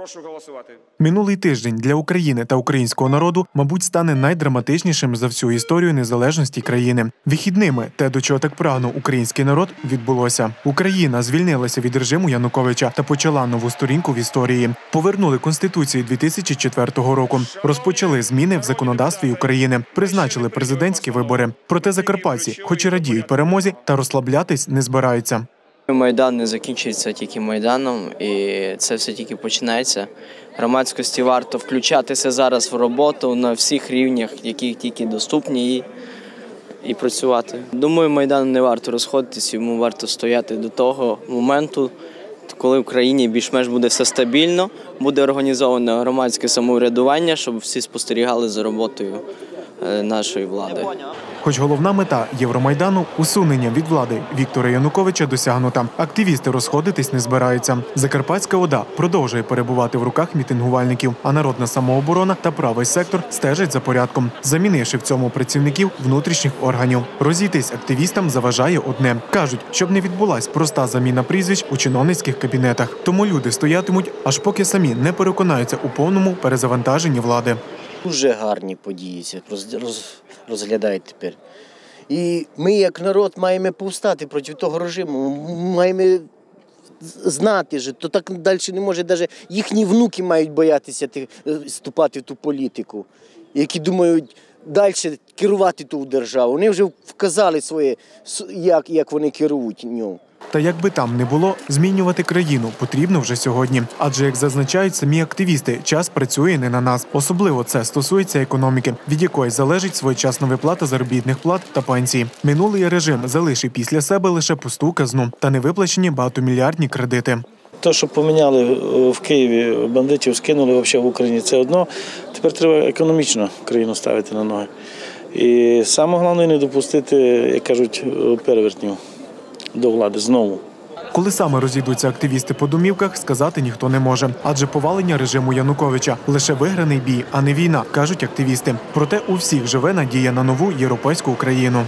Прошу голосувати. Минулий тиждень для України та українського народу, мабуть, стане найдраматичнішим за всю історію незалежності країни. Вихідними те, до чого так прагнув український народ, відбулося. Україна звільнилася від режиму Януковича та почала нову сторінку в історії. Повернули конституцію 2004 року. Розпочали зміни в законодавстві України, призначили президентські вибори. Проте закарпатці, хоч і радіють перемозі, та розслаблятись не збираються. Майдан не закінчується тільки майданом, і це все тільки починається. Громадськості варто включатися зараз в роботу на всіх рівнях, які тільки доступні, і, і працювати. Думаю, майдану не варто розходитись, йому варто стояти до того моменту, коли в країні більш-менш буде все стабільно, буде організоване громадське самоврядування, щоб всі спостерігали за роботою нашої влади. Хоч головна мета Євромайдану усунення від влади Віктора Януковича досягнута. Активісти розходитись не збираються. Закарпатська ОДА продовжує перебувати в руках мітингувальників, а народна самооборона та правий сектор стежать за порядком, замінивши в цьому працівників внутрішніх органів. Розійтись активістам заважає одне. кажуть, щоб не відбулась проста заміна прізвищ у чиновницьких кабінетах. Тому люди стоятимуть, аж поки самі не переконаються у повному перезавантаженні влади. Дуже гарні події розглядають тепер. І ми, як народ, маємо повстати проти того режиму. Маємо знати, що то так далі не може. Навіть їхні внуки мають боятися е, вступати в ту політику, які думають далі керувати ту державу. Вони вже вказали своє, як, як вони керують ньому. Та як би там не було, змінювати країну потрібно вже сьогодні. Адже, як зазначають самі активісти, час працює не на нас. Особливо це стосується економіки, від якої залежить своєчасна виплата заробітних плат та пенсії. Минулий режим залишив після себе лише пусту казну та невиплачені багатомільярдні кредити. Те, що поміняли е, в Києві, бандитів скинули взагалі в Україні, це одно. Тепер треба економічно країну ставити на ноги. І саме головне не допустити, як кажуть, е, перевертнів до влади знову. Коли саме розійдуться активісти по домівках, сказати ніхто не може, адже повалення режиму Януковича лише виграний бій, а не війна, кажуть активісти. Проте у всіх живе надія на нову європейську Україну.